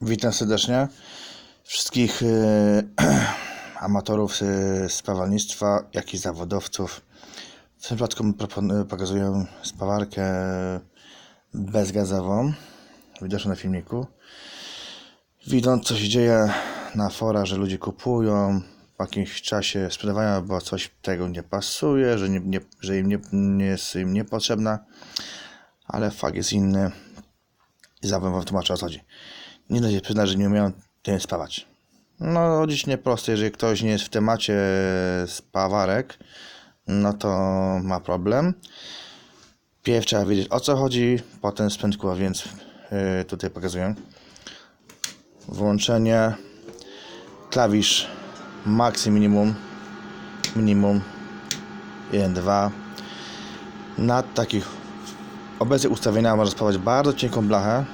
Witam serdecznie wszystkich e, amatorów e, spawalnictwa, jak i zawodowców. W tym przypadku propon- pokazuję spawarkę bezgazową, widoczną na filmiku. Widząc co się dzieje na forach, że ludzie kupują, po jakimś czasie sprzedawają, bo coś tego nie pasuje, że, nie, nie, że im nie, nie jest im niepotrzebna, ale fakt jest inny. Zaraz wam tłumaczę o co chodzi. Nie da się przyznać, że nie umieją tym spawać. No, dziś nieproste, jeżeli ktoś nie jest w temacie spawarek, no to ma problem. Pierw trzeba wiedzieć o co chodzi, potem spęd kóła, więc yy, tutaj pokazuję. Włączenie, klawisz max i minimum, minimum 1, 2. Na takich obecnych ustawieniach można spawać bardzo cienką blachę.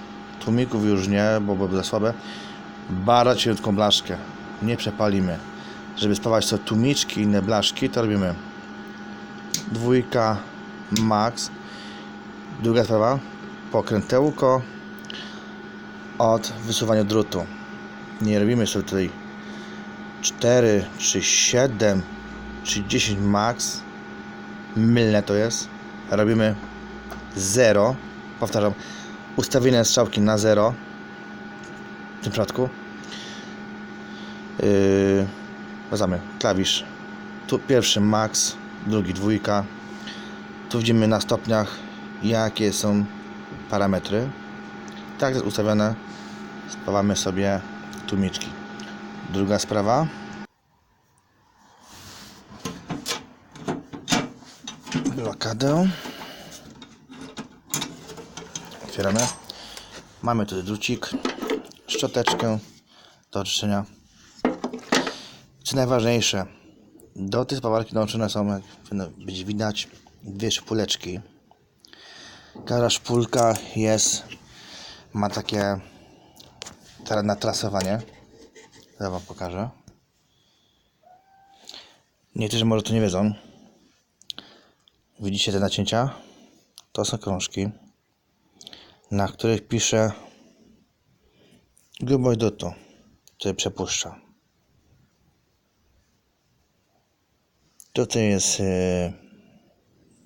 Tłumików już nie, bo były za słabe. Bardzo cienką blaszkę. Nie przepalimy. Żeby spawać sobie tłumiczki i inne blaszki, to robimy dwójka max. Druga sprawa, pokrętełko od wysuwania drutu. Nie robimy sobie tutaj 4 czy 7 czy 10 max. Mylne to jest. Robimy 0. Powtarzam, ustawienie strzałki na 0 w tym przypadku. Yy. Klawisz. Tu pierwszy max, drugi dwójka. Tu widzimy na stopniach jakie są parametry. Tak jest ustawione. Spawamy sobie tłumiczki. Druga sprawa. Blokadę. Otwieramy. Mamy tutaj drucik, szczoteczkę do oczyszczenia. Co najważniejsze, do tej spawarki dołączone są, jak być widać, dwie szpuleczki. Każda szpulka jest, ma takie teraz na trasowanie. Zaraz Wam pokażę. Niektórzy może to nie wiedzą. Widzicie te nacięcia? To są krążki na których pisze grubość drutu, który przepuszcza. Tutaj jest yy,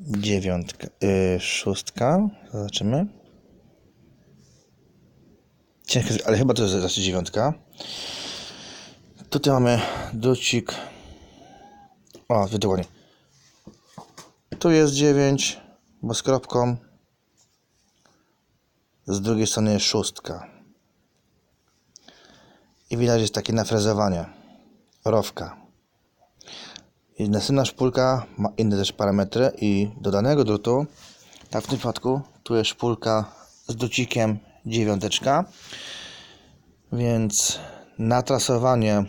dziewiątka, yy, szóstka, zobaczymy. Ciężko, ale chyba to jest dziewiątka. Tutaj mamy drucik. O, dokładnie. Tu jest 9, bo z kropką z drugiej strony jest szóstka. I widać jest takie nafrezowanie. Rowka. I następna szpulka ma inne też parametry i do danego drutu, tak w tym przypadku, tu jest szpulka z drucikiem dziewiąteczka, więc na trasowanie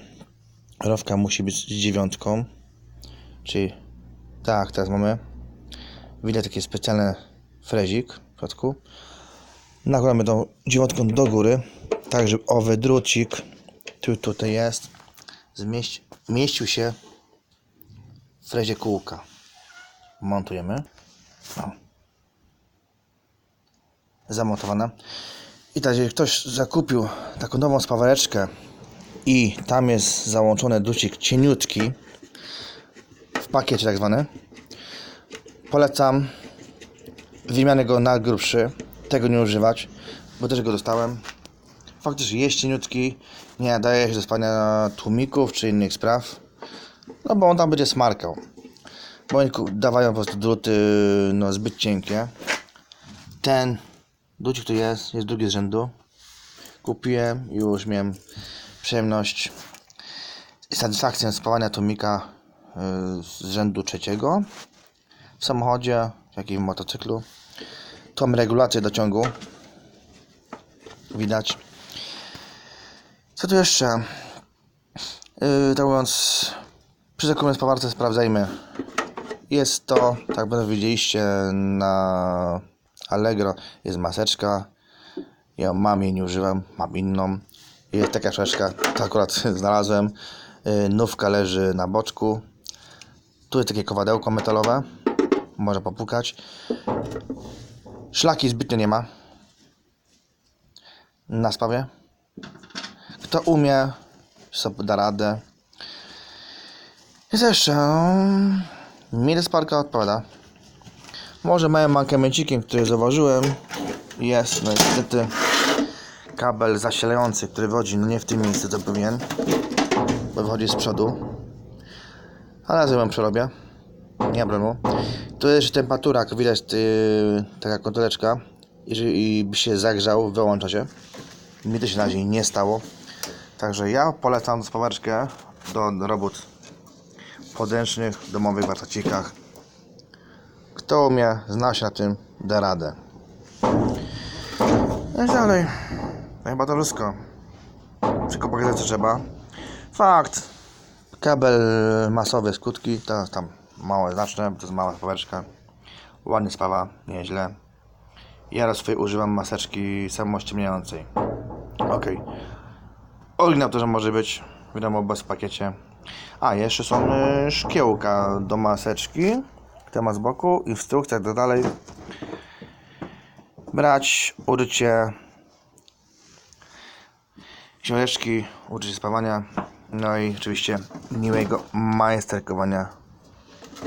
rowka musi być z dziewiątką, czyli tak, teraz mamy widać taki specjalny frezik w przypadku nakładamy tą dziewiątką do góry, tak żeby owy drucik, który tutaj jest, zmieści, mieścił się w frezie kółka. Montujemy. O. Zamontowane. I tak, jeżeli ktoś zakupił taką nową spawareczkę i tam jest załączony drucik cieniutki w pakiecie tak zwany, polecam wymianę go na grubszy tego nie używać, bo też go dostałem. Faktycznie jest cieniutki, nie nadaje się do spania tłumików czy innych spraw, no bo on tam będzie smarkał. Bo oni dawają po prostu druty no, zbyt cienkie. Ten drucik tu jest, jest drugi z rzędu. Kupiłem już miałem przyjemność i satysfakcję spawania tłumika y, z rzędu trzeciego w samochodzie, jak i w motocyklu. Tu mamy regulację dociągu. Widać. Co tu jeszcze? Yy, tak mówiąc, przy zakupie spawarce sprawdzajmy. Jest to, tak będę widzieliście na Allegro, jest maseczka. Ja mam jej, nie używam, mam inną. Jest taka szeszka, to akurat znalazłem. Yy, nówka leży na boczku. Tu jest takie kowadełko metalowe. Można popukać. Szlaki zbytnio nie ma. Na spawie. Kto umie, sobie da radę. I co jeszcze? Mile Sparka odpowiada. Może małym mankamencikiem, który zauważyłem, jest no niestety kabel zasilający, który wychodzi no nie w tym miejscu, co powinien, bo wychodzi z przodu. Ale ja ją przerobię. Nie ma problemu. Tu jest temperatura, jak widać, yy, taka kątoleczka. Jeżeli by się zagrzał, wyłącza się. Mi to się na razie nie stało. Także ja polecam spawareczkę do, robót podręcznych, domowych warsztacikach. Kto umie, zna się na tym, da radę. No dalej. To chyba to wszystko. Tylko pokazać co trzeba. Fakt. Kabel masowy skutki, to tam małe znaczne, to jest mała spawareczka. Ładnie spawa, nieźle. Ja do swojej używam maseczki samościemniającej. Ok. Oryginał to, że może być, wiadomo, bez pakiecie. A, jeszcze są y, szkiełka do maseczki. Temat z boku, instrukcja, tak dalej. Brać, się książeczki, uczyć spawania. No i oczywiście miłego majsterkowania.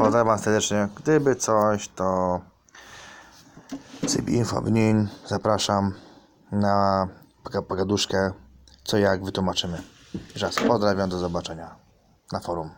Pozdrawiam serdecznie. Gdyby coś, to CB Info Wnin. Zapraszam na poga- pogaduszkę, co jak wytłumaczymy. Raz pozdrawiam, do zobaczenia na forum.